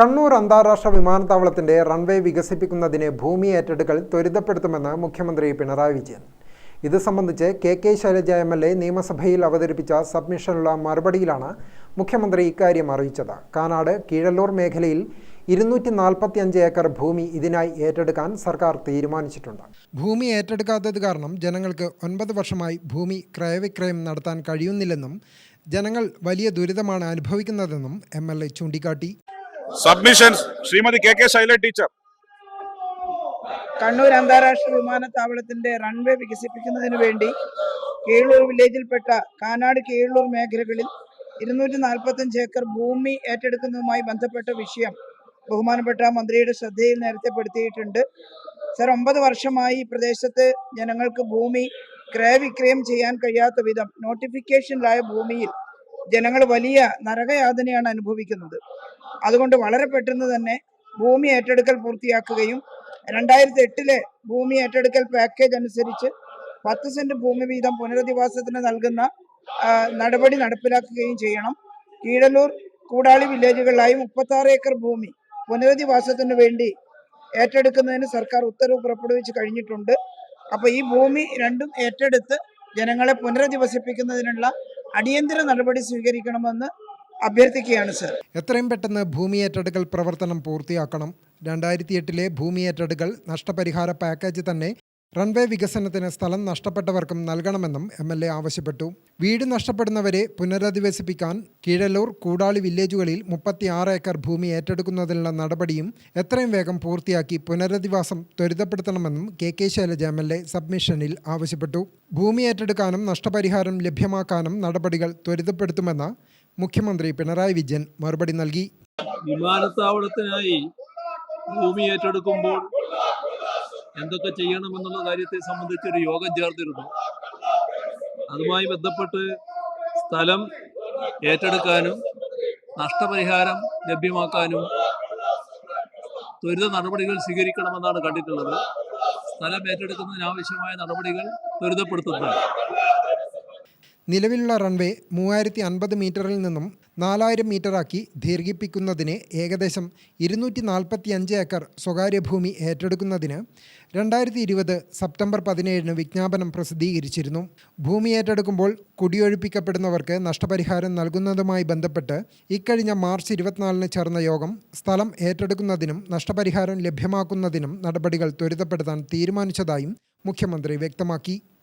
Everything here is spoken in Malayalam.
കണ്ണൂർ അന്താരാഷ്ട്ര വിമാനത്താവളത്തിന്റെ റൺവേ വികസിപ്പിക്കുന്നതിന് ഭൂമി ഏറ്റെടുക്കൽ ത്വരിതപ്പെടുത്തുമെന്ന് മുഖ്യമന്ത്രി പിണറായി വിജയൻ. ഇത് സംബന്ധിച്ച് K K Shailaja M L A നിയമസഭയിൽ അവതരിപ്പിച്ച സബ്മിഷനുള്ള മറുപടിയിലാണ് മുഖ്യമന്ത്രി ഇക്കാര്യം അറിയിച്ചത്. കാനാട് കീഴല്ലൂർ മേഖലയിൽ ഇരുന്നൂറ്റി നാൽപ്പത്തിയഞ്ച് ഏക്കർ ഭൂമി ഇതിനായി ഏറ്റെടുക്കാൻ സർക്കാർ തീരുമാനിച്ചിട്ടുണ്ട്. ഭൂമി ഏറ്റെടുക്കാത്തത് കാരണം ജനങ്ങൾക്ക് ഒൻപത് വർഷമായി ഭൂമി ക്രയവിക്രയം നടത്താൻ കഴിയുന്നില്ലെന്നും ജനങ്ങൾ വലിയ ദുരിതമാണ് അനുഭവിക്കുന്നതെന്നും എം എൽ എ ചൂണ്ടിക്കാട്ടി. Submissions Shrimati K K Shaila teacher. Kannur അന്താരാഷ്ട്ര വിമാനത്താവളത്തിന്റെ റൺവേ വികസിപ്പിക്കുന്നതിന് വേണ്ടി കീഴൂർ വില്ലേജിൽപ്പെട്ട കാനാട് കീഴൂർ മേഖലകളിൽ ഇരുന്നൂറ്റി നാൽപ്പത്തഞ്ച് ഏക്കർ ഭൂമി ഏറ്റെടുക്കുന്നതുമായി ബന്ധപ്പെട്ട വിഷയം ബഹുമാനപ്പെട്ട മന്ത്രിയുടെ ശ്രദ്ധയിൽ നേരത്തെ പെടുത്തിയിട്ടുണ്ട്. സർ ഒമ്പത് വർഷമായി ഈ പ്രദേശത്ത് ജനങ്ങൾക്ക് ഭൂമി ക്രയവിക്രയം ചെയ്യാൻ കഴിയാത്ത വിധം നോട്ടിഫിക്കേഷനിലായ ഭൂമിയിൽ ജനങ്ങൾ വലിയ നരകയാതനയാണ് അനുഭവിക്കുന്നത്. അതുകൊണ്ട് വളരെ പെട്ടെന്ന് തന്നെ ഭൂമി ഏറ്റെടുക്കൽ പൂർത്തിയാക്കുകയും രണ്ടായിരത്തി എട്ടിലെ ഭൂമി ഏറ്റെടുക്കൽ പാക്കേജ് അനുസരിച്ച് പത്ത് സെന്റ് ഭൂമി വീതം പുനരധിവാസത്തിന് നൽകുന്ന നടപടി നടപ്പിലാക്കുകയും ചെയ്യണം. കീഴലൂർ കൂടാളി വില്ലേജുകളിലായി മുപ്പത്തി ആറ് ഏക്കർ ഭൂമി പുനരധിവാസത്തിന് വേണ്ടി ഏറ്റെടുക്കുന്നതിന് സർക്കാർ ഉത്തരവ് പുറപ്പെടുവിച്ച് കഴിഞ്ഞിട്ടുണ്ട്. അപ്പോൾ ഈ ഭൂമി രണ്ടും ഏറ്റെടുത്ത് ജനങ്ങളെ പുനരധിവസിപ്പിക്കുന്നതിനുള്ള അടിയന്തര നടപടി സ്വീകരിക്കണമെന്ന് അഭ്യർത്ഥിക്കുകയാണ് സർ. എത്രയും പെട്ടെന്ന് ഭൂമി ഏറ്റെടുക്കൽ പ്രവർത്തനം പൂർത്തിയാക്കണം. രണ്ടായിരത്തി എട്ടിലെ ഭൂമി ഏറ്റെടുക്കൽ നഷ്ടപരിഹാര പാക്കേജ് തന്നെ റൺവേ വികസനത്തിന് സ്ഥലം നഷ്ടപ്പെട്ടവർക്കും നൽകണമെന്നും എം എൽ എ ആവശ്യപ്പെട്ടു. വീട് നഷ്ടപ്പെടുന്നവരെ പുനരധിവസിപ്പിക്കാൻ കീഴല്ലൂർ കൂടാളി വില്ലേജുകളിൽ മുപ്പത്തിയാറ് ഏക്കർ ഭൂമി ഏറ്റെടുക്കുന്നതിനുള്ള നടപടിയും എത്രയും വേഗം പൂർത്തിയാക്കി പുനരധിവാസം ത്വരിതപ്പെടുത്തണമെന്നും K K Shailaja M L A സബ്മിഷനിൽ ആവശ്യപ്പെട്ടു. ഭൂമി ഏറ്റെടുക്കാനും നഷ്ടപരിഹാരം ലഭ്യമാക്കാനും നടപടികൾ ത്വരിതപ്പെടുത്തുമെന്ന് മുഖ്യമന്ത്രി പിണറായി വിജയൻ മറുപടി നൽകി. വിമാനത്താവളത്തിനായി ഭൂമി ഏറ്റെടുക്കുമ്പോൾ എന്തൊക്കെ ചെയ്യണമെന്നുള്ള കാര്യത്തെ സംബന്ധിച്ച് ഒരു യോഗം ചേർത്തിരുന്നു. അതുമായി ബന്ധപ്പെട്ട് സ്ഥലം ഏറ്റെടുക്കാനും നഷ്ടപരിഹാരം ലഭ്യമാക്കാനും ത്വരിത നടപടികൾ സ്വീകരിക്കണമെന്നാണ് കണ്ടിട്ടുള്ളത്. സ്ഥലം ഏറ്റെടുക്കുന്നതിനാവശ്യമായ നടപടികൾ ത്വരിതപ്പെടുത്തുന്നതാണ് നിലവിലുള്ള റൺവേ മൂവായിരത്തി അൻപത് മീറ്ററിൽ നിന്നും നാലായിരം മീറ്ററാക്കി ദീർഘിപ്പിക്കുന്നതിന് ഏകദേശം ഇരുന്നൂറ്റി നാൽപ്പത്തി അഞ്ച് ഏക്കർ സ്വകാര്യ ഭൂമി ഏറ്റെടുക്കുന്നതിന് രണ്ടായിരത്തി ഇരുപത് സെപ്റ്റംബർ പതിനേഴിന് വിജ്ഞാപനം പ്രസിദ്ധീകരിച്ചിരുന്നു. ഭൂമി ഏറ്റെടുക്കുമ്പോൾ കുടിയൊഴിപ്പിക്കപ്പെടുന്നവർക്ക് നഷ്ടപരിഹാരം നൽകുന്നതുമായി ബന്ധപ്പെട്ട് ഇക്കഴിഞ്ഞ മാർച്ച് ഇരുപത്തിനാലിന് ചേർന്ന യോഗം സ്ഥലം ഏറ്റെടുക്കുന്നതിനും നഷ്ടപരിഹാരം ലഭ്യമാക്കുന്നതിനും നടപടികൾ ത്വരിതപ്പെടുത്താൻ തീരുമാനിച്ചതായും മുഖ്യമന്ത്രി വ്യക്തമാക്കി.